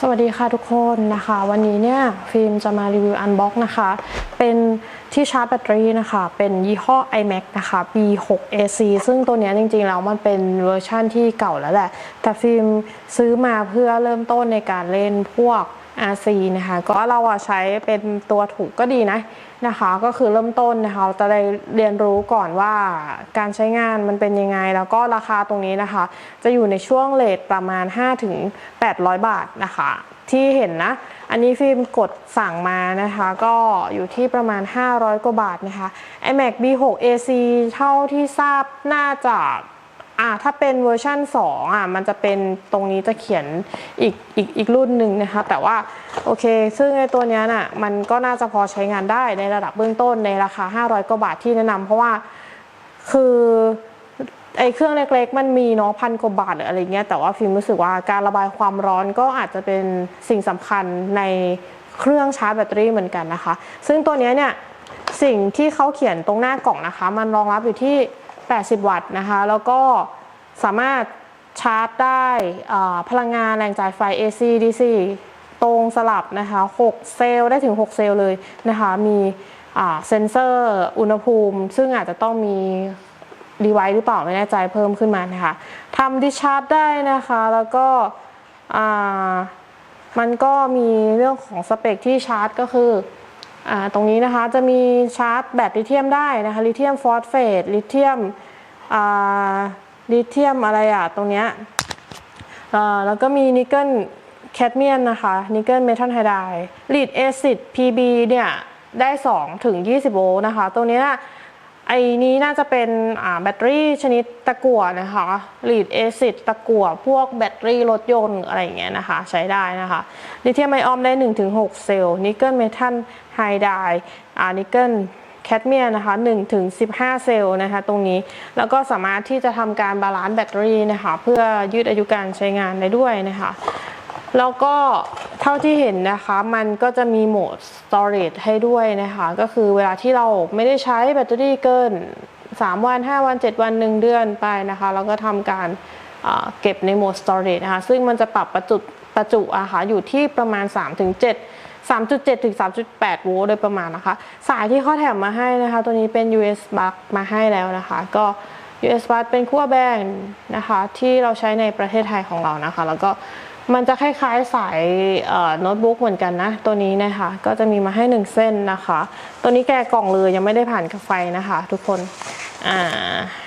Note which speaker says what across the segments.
Speaker 1: สวัสดีค่ะทุกคนนะคะ วันนี้เนี่ยฟิล์มจะมารีวิวอันบ็อกนะคะ เป็นที่ชาร์จแบตเตอรี่นะคะ เป็นยี่ห้อ iMac นะคะ B6AC ซึ่งตัวนี้จริงๆ แล้วมันเป็นเวอร์ชั่นที่เก่าแล้วแหละ แต่ฟิล์มซื้อมาเพื่อเริ่มต้นในการเล่นพวก RC นะคะ ก็เราใช้เป็นตัวถูกก็ดีนะนะคะ ก็คือเริ่มต้นนะคะเราจะได้เรียนรู้ก่อนว่าการใช้งานมันเป็นยังไง แล้วก็ราคาตรงนี้นะคะ จะอยู่ในช่วงเลทประมาณ 5-800 บาทนะคะที่เห็นนะ อันนี้ฟิล์มกดสั่งมานะคะ ก็อยู่ที่ประมาณ 500 กว่าบาทนะคะ iMac B6AC เท่าที่ทราบน่าจะ อ่าถ้าเป็นเวอร์ชัน2อะมันจะเป็นตรงนี้จะเขียนอีกอีกอีกรุ่นหนึ่งนะคะ แต่ว่าโอเค ซึ่งในตัวเนี้ยน่ะมันก็น่าจะพอใช้งานได้ในระดับเบื้องต้นในราคา 500กว่าบาทที่แนะนำเพราะว่าคือไอ้เครื่องเล็กๆ มันมีเนาะพันกว่าบาทหรืออะไรเงี้ยแต่ว่าฟิล์มรู้สึกว่าการระบายความร้อนก็อาจจะเป็นสิ่งสำคัญในเครื่องชาร์จแบตเตอรี่เหมือนกันนะคะ ซึ่งตัวเนี้ยเนี่ยสิ่งที่เขาเขียนตรงหน้ากล่องนะคะ มันรองรับอยู่ที่ 80 วัตต์นะคะ แล้วก็สามารถชาร์จได้พลังงานแรงจ่ายไฟ AC DC ตรงสลับนะคะ 6 เซลล์ได้ถึง 6 เซลล์เลยนะคะ มีเซนเซอร์อุณหภูมิ ซึ่งอาจจะต้องมีดีไว c e หรือเปล่าไม่แน่ใจเพิ่มขึ้นมานะคะทำดิชาร์จได้นะคะ แล้วก็มันก็มีเรื่องของสเปคที่ชาร์จก็คือ ตรงนี้นะคะจะมีชาร์จแบตลิเทียมได้นะคะลิเทียมฟอสเฟตลิเทียมลิเทียมอะไรอะตรงเนี้ยแล้วก็มีนิกเกิลแคดเมียนนะคะนิกเกิลเมทัลไฮไดร์ลิดเอซิด PB เนี่ยได้ 2 ถึง 20 โวลต์นะคะ ตัวเนี้ย ไอ้นี้น่าจะเป็นแบตเตอรี่ชนิดตะกั่วนะคะลีดเอซิดตะกั่วพวกแบตเตอรี่รถยนต์อะไรอย่างเงี้ยนะคะ ใช้ได้นะคะลิเธียมไอออมได้ 1-6 เซลล์นิกเกิลเมทัลไฮไดร์นิกเกิลแคดเมียนนะคะ1ถึง15 เซลล์นะคะตรงนี้ แล้วก็สามารถที่จะทำการบาลานซ์แบตเตอรี่นะคะ เพื่อยืดอายุการใช้งานได้ด้วยนะคะ แล้วก็เท่าที่เห็นนะคะมันก็จะมีโหมด storage ให้ด้วยนะคะ ก็คือเวลาที่เราไม่ได้ใช้แบตเตอรี่เกิน 3 วัน 5 วัน 7 วัน 1 เดือนไปนะคะแล้วก็ทำการเก็บในโหมด storage นะคะ ซึ่งมันจะปรับประจุประจุอะคะอยู่ที่ประมาณ 3-7 3.7 ถึง 3.8 โวลต์โดยประมาณนะคะ สายที่เขาแถมมาให้นะคะ ตัวนี้เป็น US Buck มาให้แล้วนะคะ ก็ US b u c เป็นขั้วแบนนะคะ ที่เราใช้ในประเทศไทยของเรานะคะ แล้วก็ มันจะคล้ายๆสายโน้ตบุ๊กเหมือนกันนะ ตัวนี้นะคะ ก็จะมีมาให้ 1 เส้นนะคะ ตัวนี้แกะกล่องเลยยังไม่ได้ผ่านกไฟนะคะ ทุกคน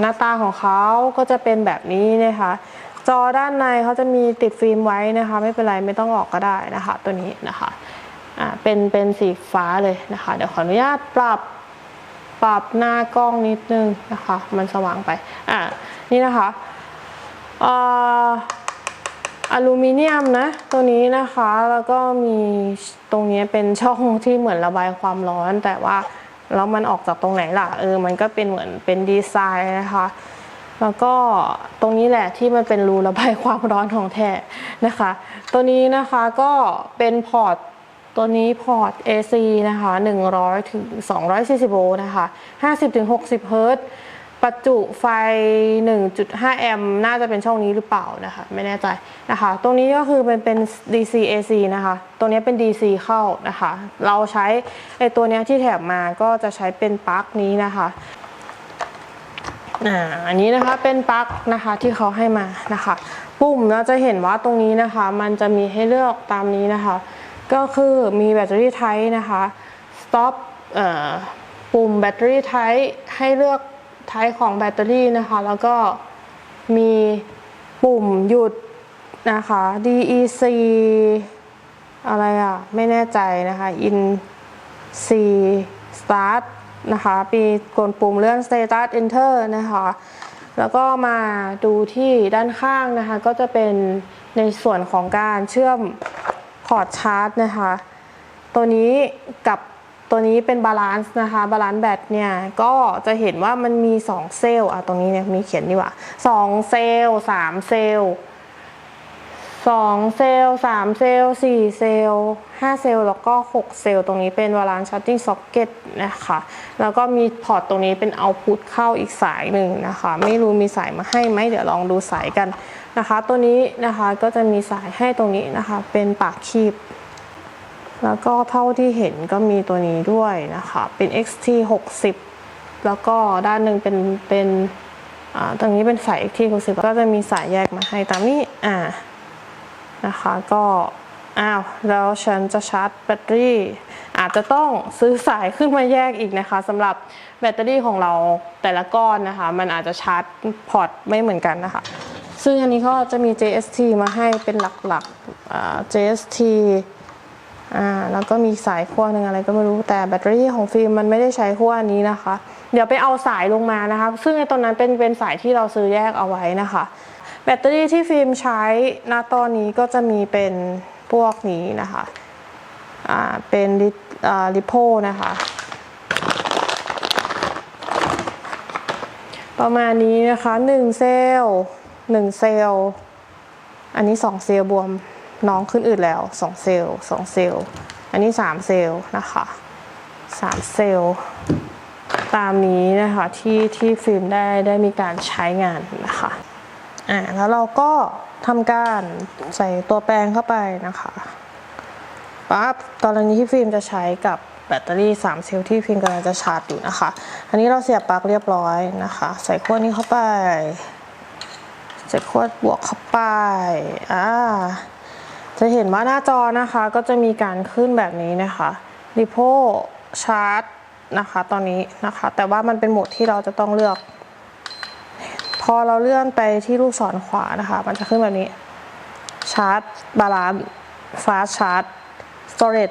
Speaker 1: หน้าตาของเขาก็จะเป็นแบบนี้นะคะ จอด้านในเขาจะมีติดฟิล์มไว้นะคะ ไม่เป็นไรไม่ต้องออกก็ได้นะคะ ตัวนี้นะคะเป็นเป็นสีฟ้าเลยนะคะ เดี๋ยวขออนุญาตปรับปรับหน้ากล้องนิดนึงนะคะ มันสว่างไปอ่านี่นะคะอ่อ อลูมิเนียมนะตัวนี้นะคะแล้วก็มีตรงนี้เป็นช่องที่เหมือนระบายความร้อน แต่ว่าแล้วมันออกจากตรงไหนล่ะเออมันก็เป็นเหมือนเป็นดีไซน์นะคะแล้วก็ตรงนี้แหละที่มันเป็นรูระบายความร้อนของแท้นะคะ ตัวนี้นะคะก็เป็นพอร์ตตัวนี้พอร์ต AC นะคะ100ถึง240โวลต์นะคะ50ถึง60เฮิรตซ์ ประจุไฟ 1.5 แอมป์น่าจะเป็นช่องนี้หรือเปล่านะคะ ไม่แน่ใจนะคะ ตรงนี้ก็คือเป็นเป็น DC AC นะคะ ตัวนี้เป็น DC เข้านะคะ เราใช้ไอตัวนี้ที่แถบมาก็จะใช้เป็นปลั๊กนี้นะคะอ่าอันนี้นะคะเป็นปลั๊กนะคะที่เขาให้มานะคะ ปุ่มเราจะเห็นว่าตรงนี้นะคะ มันจะมีให้เลือกตามนี้นะคะ ก็คือมีแบตเตอรี่ไทป์นะคะ stop เอ่อปุ่มแบตเตอรี่ไทป์ให้เลือก ไทป์ของแบตเตอรี่นะคะ แล้วก็มีปุ่มหยุดนะคะ DEC อะไรอะ ไม่แน่ใจนะคะ in C start นะคะปีกดปุ่มเลื่อน status enter นะคะ แล้วก็มาดูที่ด้านข้างนะคะ ก็จะเป็นในส่วนของการเชื่อมพอร์ตชาร์จนะคะ ตัวนี้กับ ตัวนี้เป็นบาลานซ์นะคะบาลานซ์แบตเนี่ยก็จะเห็นว่ามันมี 2 เซลล์อะตรงนี้เนี่ยมีเขียนดีกว่า2เซลล์3เซลล์2เซลล์3เซลล์4เซลล์5เซลล์แล้วก็ 6 เซลล์ตรงนี้เป็นวาลานชาร์จิ่งซ็อกเก็ตนะคะแล้วก็มีพอร์ตตรงนี้เป็นเอาพุทเข้าอีกสายหนึ่งนะคะ ไม่รู้มีสายมาให้ไหมเดี๋ยวลองดูสายกันนะคะ ตัวนี้นะคะก็จะมีสายให้ตรงนี้นะคะ เป็นปากคีบ แล้วก็เท่าที่เห็นก็มีตัวนี้ด้วยนะคะ เป็น XT 60แล้วก็ด้านหนึ่งเป็นเป็นอ่าตรงนี้เป็นสาย XT 60ก็จะมีสายแยกมาให้ตามนี้อ่านะคะก็อ้าวแล้วฉันจะชาร์จแบตเตอรี่ อาจจะต้องซื้อสายขึ้นมาแยกอีกนะคะสำหรับแบตเตอรี่ของเราแต่ละก้อนนะคะ มันอาจจะชาร์จพอร์ตไม่เหมือนกันนะคะ ซึ่งอันนี้ก็จะมี JST มาให้เป็นหลักๆ JST อ่าแล้วก็มีสายขั้วหนึ่งอะไรก็ไม่รู้แต่แบตเตอรี่ของฟิล์มมันไม่ได้ใช้ขั้วนี้นะคะ เดี๋ยวไปเอาสายลงมานะคะ ซึ่งในตอนนั้นเป็นเป็นสายที่เราซื้อแยกเอาไว้นะคะ แบตเตอรี่ที่ฟิล์มใช้ณตอนนี้ก็จะมีเป็นพวกนี้นะคะอ่าเป็นลิอ่าลิโพนะคะประมาณนี้นะคะ 1 เซลล์1เซลล์อันนี้ 2 เซลล์บวม น้องขึ้นอืดแล้ว 2 เซลล์2เซลล์ อันนี้ 3 เซลล์นะคะ3เซลล์ ตามนี้นะคะที่ที่ฟิล์มได้ได้มีการใช้งานนะคะอ่าแล้วเราก็ทำการใส่ตัวแปรงเข้าไปนะคะปั๊บตอนนี้ที่ฟิล์มจะใช้กับแบตเตอรี่ 3 เซลล์ที่ฟิล์มกำลังจะชาร์จอยู่นะคะ อันนี้เราเสียบปลั๊กเรียบร้อยนะคะ ใส่ขั้วนี้เข้าไป ใส่ขั้วบวกเข้าไป อ่า จะเห็นว่าหน้าจอนะคะก็จะมีการขึ้นแบบนี้นะคะรีโพชาร์จนะคะตอนนี้นะคะ แต่ว่ามันเป็นโหมดที่เราจะต้องเลือก พอเราเลื่อนไปที่ลูกศรขวานะคะ มันจะขึ้นแบบนี้ชาร์จบาลานซ์ฟาสชาร์จสโตรจ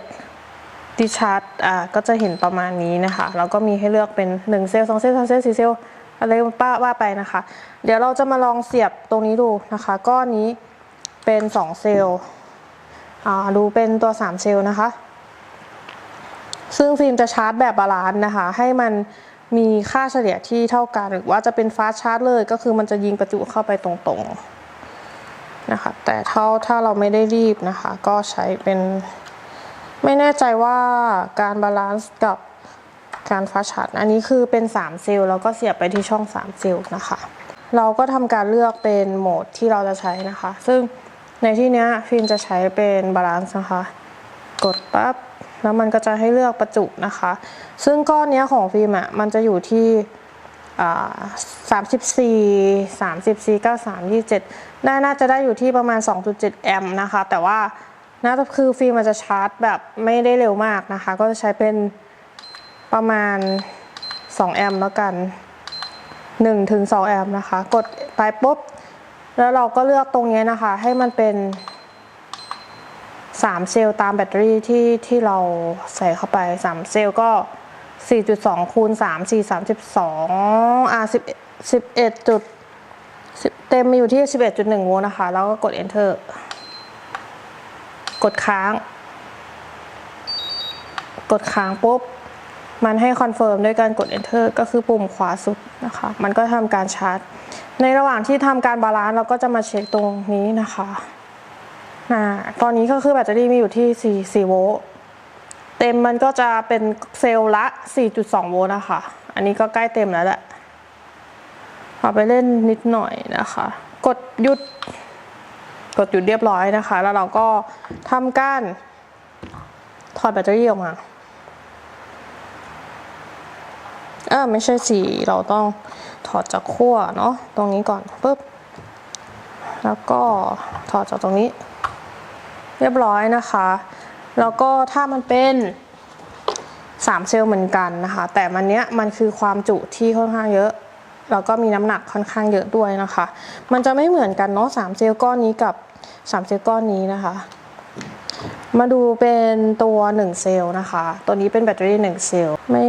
Speaker 1: ดิชาร์จอ่าก็จะเห็นประมาณนี้นะคะแล้วก็มีให้เลือกเป็น 1 เซลล์2เซลล์3เซลล์4เซลล์อะไรป้าว่าไปนะคะ เดี๋ยวเราจะมาลองเสียบตรงนี้ดูนะคะ ก้อนนี้เป็น 2 เซลล์ ดูเป็นตัว 3 เซลล์นะคะ ซึ่งฟิล์มจะชาร์จแบบบาลานซ์นะคะ ให้มันมีค่าเฉลี่ยที่เท่ากัน หรือว่าจะเป็นฟาสชาร์จเลย ก็คือมันจะยิงประจุเข้าไปตรงๆนะคะ แต่ถ้าถ้าเราไม่ได้รีบนะคะ ก็ใช้เป็น ไม่แน่ใจว่าการบาลานซ์กับการฟาสชาร์จอันนี้คือเป็น 3 เซลล์แล้วก็เสียบไปที่ช่อง 3 เซลล์นะคะ เราก็ทำการเลือกเป็นโหมดที่เราจะใช้นะคะ ซึ่ง ในที่นี้ฟิล์มจะใช้เป็นบาลานซ์นะคะ กดปั๊บแล้วมันก็จะให้เลือกประจุนะคะ ซึ่งก้อนนี้ของฟิล์มอะมันจะอยู่ที่สามสิบสี่สามสิบสี่เก้าสามยี่เจ็ดน่าจะได้อยู่ที่ประมาณ 2.7 แอมป์นะคะ แต่ว่าน่าจะคือฟิล์มมันจะชาร์จแบบไม่ได้เร็วมากนะคะ ก็จะใช้เป็นประมาณ 2 แอมป์แล้วกัน 1-2 แอมป์นะคะ กดไปปุ๊บ แล้วเราก็เลือกตรงนี้นะคะ ให้มันเป็น3เซลล์ตามแบตเตอรี่ที่ที่เราใส่เข้าไป 3 เซลล์ก็ 4.2คูณ3 4 32อ่า10 11จุด10เต็มมีอยู่ที่ 11.1 โวลต์นะคะ แล้วก็กด enter กดค้าง กดค้างปุ๊บ มันให้คอนเฟิร์มด้วยการกด enter ก็คือปุ่มขวาสุดนะคะ มันก็ทำการชาร์จ ในระหว่างที่ทำการบาลานซ์เราก็จะมาเช็คตรงนี้นะคะอ่าตอนนี้ก็คือแบตเตอรี่มีอยู่ที่4 4โวลต์เต็มมันก็จะเป็นเซลล์ละ 4.2 โวลต์นะคะ อันนี้ก็ใกล้เต็มแล้วแหละเอาไปเล่นนิดหน่อยนะคะ กดหยุด กดหยุดเรียบร้อยนะคะ แล้วเราก็ทำการถอดแบตเตอรี่ออกมา อ่าไม่ใช่สีเราต้องถอดจากขั้วเนาะตรงนี้ก่อนปุ๊บแล้วก็ถอดจากตรงนี้ เรียบร้อยนะคะ แล้วก็ถ้ามันเป็น3เซลล์เหมือนกันนะคะ แต่มันเนี้ยมันคือความจุที่ค่อนข้างเยอะ แล้วก็มีน้ำหนักค่อนข้างเยอะด้วยนะคะ มันจะไม่เหมือนกันเนาะ3เซลล์ก้อนนี้กับ3เซลล์ก้อนนี้นะคะ มาดูเป็นตัว1เซลล์นะคะ ตัวนี้เป็นแบตเตอรี่1เซลล์ไม่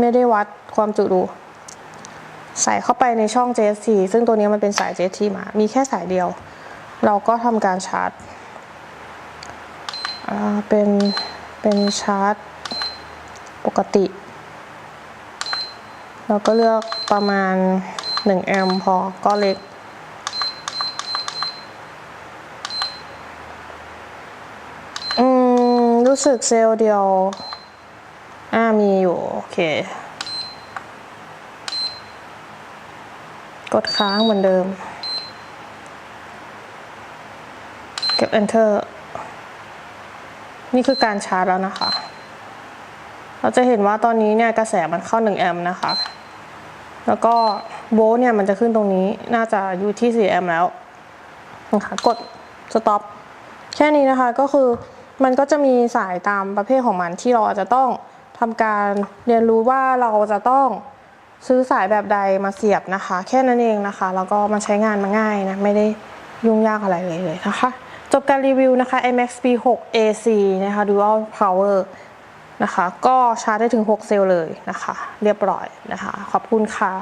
Speaker 1: ไม่ได้วัดความจุดู ใส่เข้าไปในช่อง JST ซึ่งตัวนี้มันเป็นสาย JST มา มีแค่สายเดียว เราก็ทำการชาร์จเป็น เป็นชาร์จปกติ เราก็เลือกประมาณ 1 แอมพอ ก็เล็กอืมรู้สึกเซลล์เดียว อ่ามีอยู่โอเค กดค้างเหมือนเดิม เก็บ enter นี่คือการชาร์จแล้วนะคะ เราจะเห็นว่าตอนนี้เนี่ยกระแสมันเข้า 1 แอมป์นะคะ แล้วก็โวลต์เนี่ยมันจะขึ้นตรงนี้น่าจะอยู่ที่ 4 แอมป์แล้วนะคะกด stop แค่นี้นะคะก็คือมันก็จะมีสายตามประเภทของมันที่เราอาจจะต้อง ทำการเรียนรู้ว่าเราจะต้องซื้อสายแบบใดมาเสียบนะคะ แค่นั้นเองนะคะ แล้วก็มันใช้งานมาง่ายนะไม่ได้ยุ่งยากอะไรเลยเลยนะคะ จบการรีวิวนะคะ MX P6 AC นะคะ Dual Power นะคะ ก็ชาร์จได้ถึง 6 เซลล์เลยนะคะ เรียบร้อยนะคะ ขอบคุณค่ะ